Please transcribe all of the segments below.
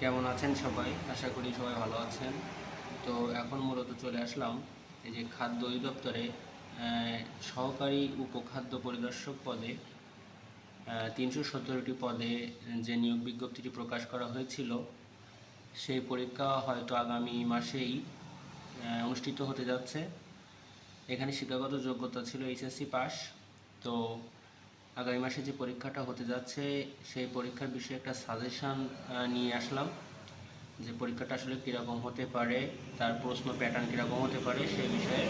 কেমন আছেন সবাই? আশা করি সবাই ভালো আছেন। তো এখন মূলত চলে আসলাম এই যে খাদ্য অধিদপ্তরে সহকারী উপখাদ্য পরিদর্শক পদে। তিনশো সতেরোটি পদে যে নিয়োগ বিজ্ঞপ্তিটি প্রকাশ করা হয়েছিল, সেই পরীক্ষা হয়তো আগামী মাসেই অনুষ্ঠিত হতে যাচ্ছে। এখানে শিক্ষাগত যোগ্যতা ছিল এইচএসসি পাস। তো আগামী মাসে যে পরীক্ষাটা হতে যাচ্ছে, সেই পরীক্ষার বিষয়ে একটা সাজেশান নিয়ে আসলাম যে পরীক্ষাটা আসলে কীরকম হতে পারে, তার প্রশ্ন প্যাটার্ন কীরকম হতে পারে, সেই বিষয়ে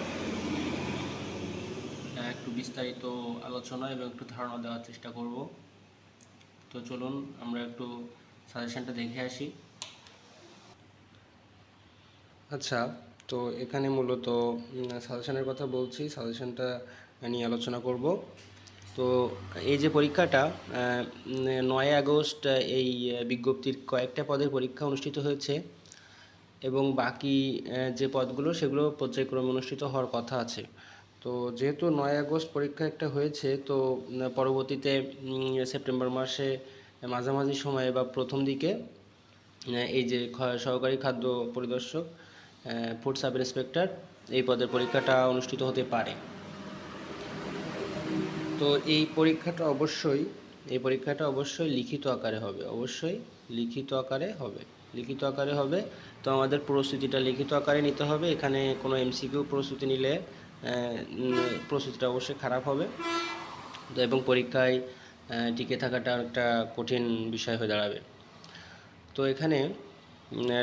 একটু বিস্তারিত আলোচনা এবং একটু ধারণা দেওয়ার চেষ্টা করব। তো চলুন, আমরা একটু সাজেশানটা দেখে আসি। আচ্ছা তো এখানে মূলত সাজেশানের কথা বলছি সাজেশানটা নিয়ে আলোচনা করব। তো এই যে পরীক্ষাটা নয় আগস্ট এই বিজ্ঞপ্তির কয়েকটা পদের পরীক্ষা অনুষ্ঠিত হয়েছে এবং বাকি যে পদগুলো সেগুলো পর্যায়ক্রমে অনুষ্ঠিত হওয়ার কথা আছে। তো যেহেতু নয় আগস্ট পরীক্ষা একটা হয়েছে, তো পরবর্তীতে সেপ্টেম্বর মাসে মাঝামাঝি সময়ে বা প্রথম দিকে এই যে সহকারী খাদ্য পরিদর্শক ফুড সাব ইন্সপেক্টর, এই পদের পরীক্ষাটা অনুষ্ঠিত হতে পারে। তো এই পরীক্ষাটা অবশ্যই, এই পরীক্ষাটা অবশ্যই লিখিত আকারে হবে, অবশ্যই লিখিত আকারে হবে, লিখিত আকারে হবে। তো আমাদের প্রস্তুতিটা লিখিত আকারে নিতে হবে, এখানে কোনো এমসিকিউ প্রস্তুতি নিলে প্রস্তুতিটা অবশ্যই খারাপ হবে। তো এবং পরীক্ষায় টিকে থাকাটা একটা কঠিন বিষয় হয়ে দাঁড়াবে। তো এখানে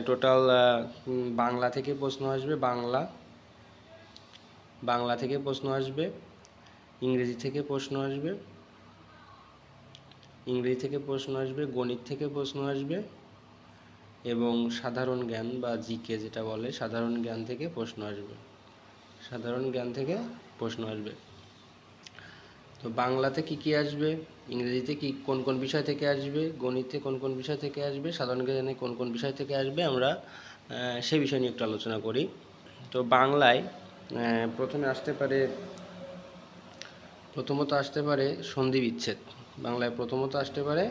টোটাল বাংলা থেকে প্রশ্ন আসবে, বাংলা বাংলা থেকে প্রশ্ন আসবে। ইংরেজি থেকে প্রশ্ন আসবে। ইংরেজি থেকে প্রশ্ন আসবে, গণিত থেকে প্রশ্ন আসবে এবং সাধারণ জ্ঞান বা জিকে যেটা বলে, সাধারণ জ্ঞান থেকে প্রশ্ন আসবে। সাধারণ জ্ঞান থেকে প্রশ্ন আসবে। তো বাংলাতে কি কি আসবে, ইংরেজিতে কি কোন কোন বিষয় থেকে আসবে, গণিতে কোন কোন বিষয় থেকে আসবে, সাধারণ জ্ঞানে কোন কোন বিষয় থেকে আসবে, আমরা সেই বিষয় নিয়ে একটু আলোচনা করি। তো বাংলায় প্রথমে আসতে পারে প্রথমত আসতে পারে সন্ধি বিচ্ছেদ বাংলায় প্রথমত আসতে পারে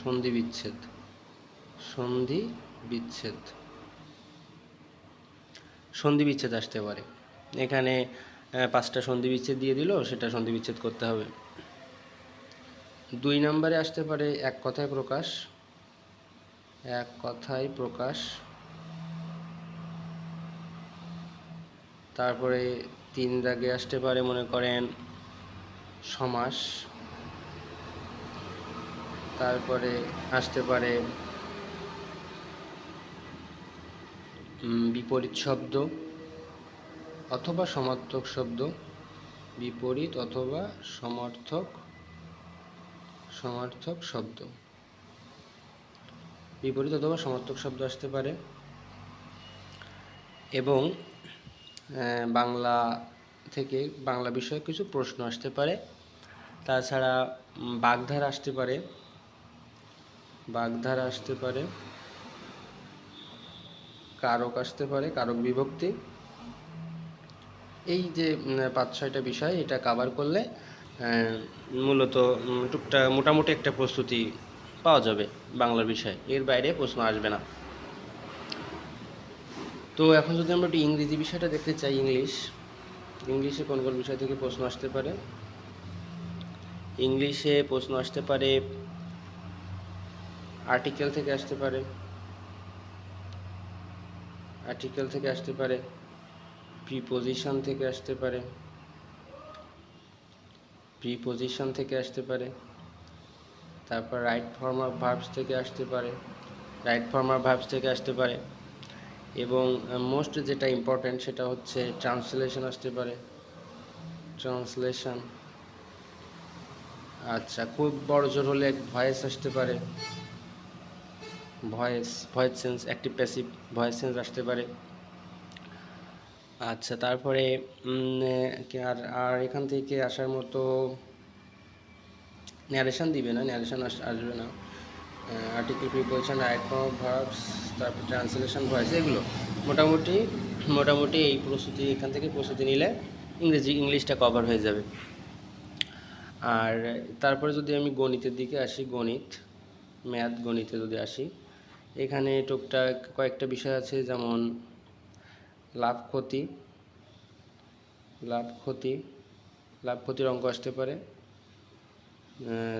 সন্ধি বিচ্ছেদ সন্ধি বিচ্ছেদ সন্ধি বিচ্ছেদ আসতে পারে। এখানে পাঁচটা সন্ধি বিচ্ছেদ দিয়ে দিল, সেটা সন্ধি বিচ্ছেদ করতে হবে। দুই নম্বরে আসতে পারে এক কথায় প্রকাশ। এক কথায় প্রকাশ। তারপরে তিন দাগে আসতে পারে, মনে করেন সমাস, তারপরে আসতে পারে বিপরীত শব্দ অথবা সমার্থক শব্দ, বিপরীত অথবা সমর্থক, সমার্থক শব্দ। বিপরীত অথবা সমার্থক শব্দ আসতে পারে এবং বাংলা থেকে বাংলা বিষয়ে কিছু প্রশ্ন আসতে পারে। তাছাড়া বাগধারা আসতে পারে। বাগধারা আসতে পারে। কারক আসতে পারে, কারক বিভক্তি। এই যে পাঁচ, ছয়টা বিষয়, এটা কাভার করলে মূলত টুকটা, মোটামুটি একটা প্রস্তুতি পাওয়া যাবে বাংলার বিষয়ে। এর বাইরে প্রশ্ন আসবে না। তো এখন যদি আমরা একটু ইংরেজি বিষয়টা দেখতে চাই, ইংলিশ। ইংলিশে কোন কোন বিষয় থেকে প্রশ্ন আসতে পারে? ইংলিশে প্রশ্ন আসতে পারে আর্টিকেল থেকে আসতে পারে আর্টিকেল থেকে আসতে পারে প্রিপোজিশন থেকে আসতে পারে প্রিপোজিশন থেকে আসতে পারে, তারপর রাইট ফর্ম অফ ভার্বস থেকে আসতে পারে রাইট ফর্ম অফ ভার্বস থেকে আসতে পারে। এবং মোস্ট যেটা ইম্পর্ট্যান্ট সেটা হচ্ছে ট্রান্সলেশন আসতে পারে। ট্রান্সলেশন আচ্ছা খুব বড় জোর হলে ভয়েস আসতে পারে। Voice voice tense active passive voice tense আসতে পারে। আচ্ছা তারপরে আর আর এখান থেকে আসার মতো ন্যারেশন দিবে না ন্যারেশন আসবে না। Article preposition right form verbs তারপর ট্রান্সলেশন ভয়েস এগুলো। মোটামুটি মোটামুটি এই প্রস্তুতি, এখান থেকে প্রস্তুতি নিলে ইংরেজি, ইংলিশটা কভার হয়ে যাবে। আর তারপরে যদি আমি গণিতের দিকে আসি, গণিত ম্যাথ গণিতে যদি আসি, এখানে টুকটাক কয়েকটা বিষয় আছে, যেমন লাভ ক্ষতি লাভ ক্ষতি, লাভ ক্ষতির অঙ্ক আসতে পারে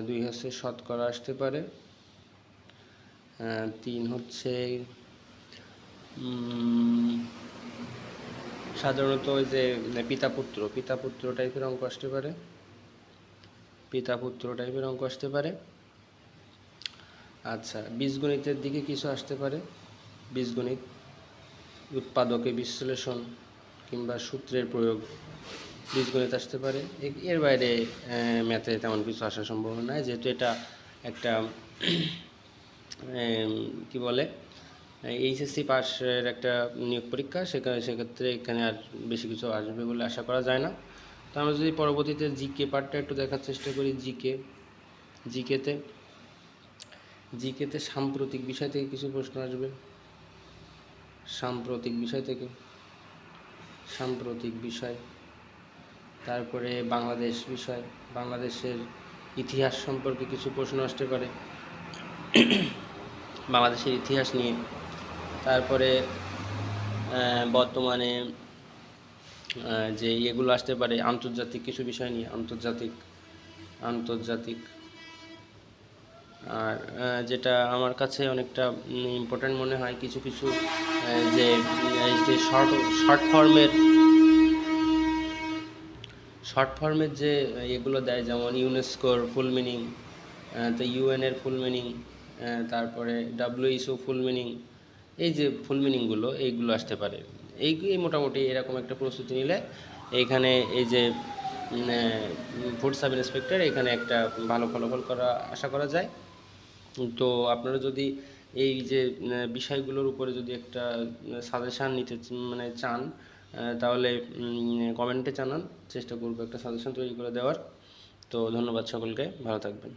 দুই হচ্ছে শতকরা আসতে পারে তিন হচ্ছে সাধারণত ওই যে পিতা পুত্র পিতা পুত্র টাইপের অঙ্ক আসতে পারে। পিতা পুত্র টাইপের অঙ্ক আসতে পারে। আচ্ছা বীজগণিতের দিকে কিছু আসতে পারে। বীজগণিত, উৎপাদকে বিশ্লেষণ কিংবা সূত্রের প্রয়োগ, বীজগণিত আসতে পারে। এর বাইরে ম্যাথে তেমন কিছু আসার সম্ভাবনা নাই, যেহেতু এটা একটা কি বলে, এইচএসসি পাশের একটা নিয়োগ পরীক্ষা, সেখানে, সেক্ষেত্রে এখানে আর বেশি কিছু আসবে বলে আশা করা যায় না। তো আমরা যদি পরবর্তীতে জিকে পার্টটা একটু দেখার চেষ্টা করি, জিকে, জিকেতে জিকেতে সাম্প্রতিক বিষয় থেকে কিছু প্রশ্ন আসবে? সাম্প্রতিক বিষয় থেকে, সাম্প্রতিক বিষয়, তারপরে বাংলাদেশ বিষয়, বাংলাদেশের ইতিহাস সম্পর্কে কিছু প্রশ্ন আসতে পারে। বাংলাদেশের ইতিহাস নিয়ে। তারপরে বর্তমানে যে ইয়েগুলো আসতে পারে, আন্তর্জাতিক, কিছু বিষয় নিয়ে, আন্তর্জাতিক আন্তর্জাতিক। আর যেটা আমার কাছে অনেকটা ইম্পর্ট্যান্ট মনে হয়, কিছু কিছু যে শর্ট শর্ট ফর্মের শর্ট ফর্মের যে এগুলো দেয়, যেমন ইউনেস্কোর ফুল মিনিং তো ইউএনের ফুল মিনিং তারপরে ডাব্লিউএইচও ফুল মিনিং এই যে ফুল মিনিংগুলো এইগুলো আসতে পারে। এই এই মোটামুটি এরকম একটা প্রস্তুতি নিলে এইখানে এই যে ফুড সাব ইন্সপেক্টর এখানে একটা ভালো ফলাফল করা, আশা করা যায়। তো আপনারা যদি এই যে বিষয়গুলোর উপরে যদি একটা সাজেশান নিতে মানে চান তাহলে কমেন্টে জানান। চেষ্টা করব একটা সাজেশন তৈরি করে দেওয়ার। তো ধন্যবাদ সকলকে। ভালো থাকবেন।